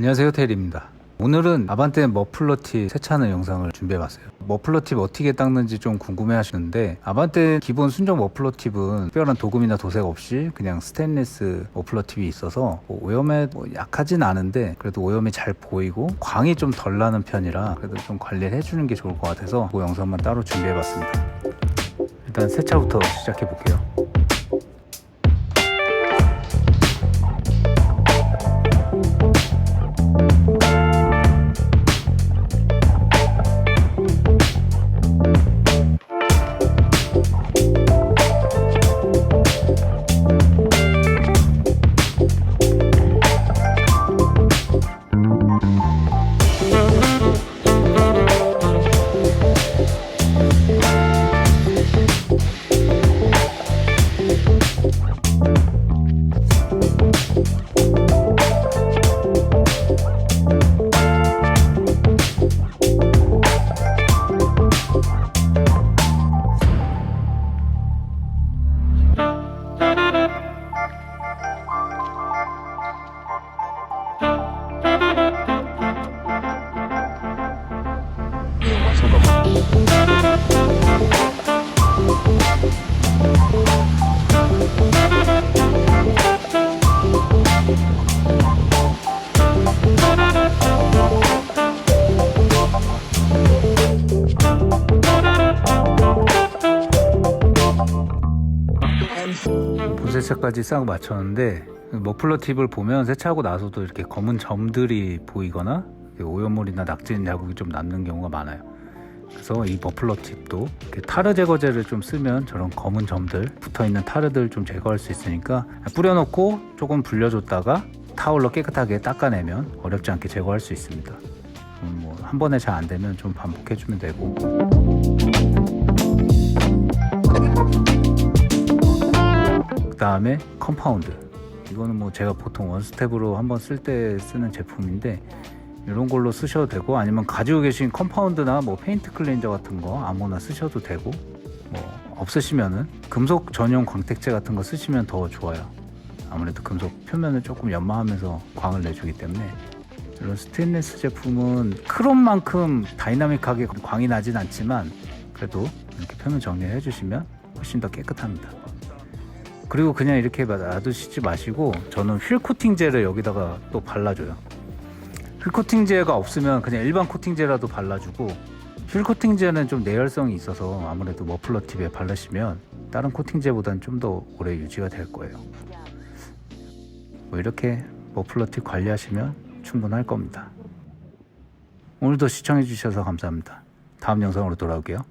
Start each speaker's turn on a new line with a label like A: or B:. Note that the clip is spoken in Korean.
A: 안녕하세요 테일입니다. 오늘은 아반떼 머플러 팁 세차하는 영상을 준비해봤어요. 머플러 팁 어떻게 닦는지 좀 궁금해 하시는데 아반떼 기본 순정 머플러 팁은 특별한 도금이나 도색 없이 그냥 스테인리스 머플러 팁이 있어서 뭐 오염에 뭐 약하진 않은데 그래도 오염이 잘 보이고 광이 좀 덜 나는 편이라 그래도 좀 관리를 해주는 게 좋을 것 같아서 그 영상만 따로 준비해봤습니다. 일단 세차부터 시작해볼게요 본 세차까지 싹 맞췄는데 머플러 팁을 보면 세차하고 나서도 이렇게 검은 점들이 보이거나 오염물이나 낙진 자국이 좀 남는 경우가 많아요. 그래서 이 머플러 팁도 타르 제거제를 좀 쓰면 저런 검은 점들 붙어 있는 타르들 좀 제거할 수 있으니까 뿌려놓고 조금 불려줬다가 타올로 깨끗하게 닦아내면 어렵지 않게 제거할 수 있습니다. 음, 뭐한 번에 잘 안 되면 좀 반복해주면 되고 다음에 컴파운드. 이거는 뭐 제가 보통 원스텝으로 한번 쓸 때 쓰는 제품인데 이런 걸로 쓰셔도 되고 아니면 가지고 계신 컴파운드나 뭐 페인트 클렌저 같은 거 아무나 쓰셔도 되고 뭐 없으시면은 금속 전용 광택제 같은 거 쓰시면 더 좋아요. 아무래도 금속 표면을 조금 연마하면서 광을 내주기 때문에. 이런 스테인리스 제품은 크롬만큼 다이나믹하게 광이 나진 않지만 그래도 이렇게 표면 정리해 주시면 훨씬 더 깨끗합니다 그리고 그냥 이렇게 놔두시지 마시고 저는 휠 코팅제를 여기다가 또 발라줘요. 휠 코팅제가 없으면 그냥 일반 코팅제라도 발라주고 휠 코팅제는 좀 내열성이 있어서 아무래도 머플러 팁에 바르시면 다른 코팅제보다는 좀 더 오래 유지가 될 거예요. 뭐 이렇게 머플러 팁 관리하시면 충분할 겁니다. 오늘도 시청해 주셔서 감사합니다. 다음 영상으로 돌아올게요.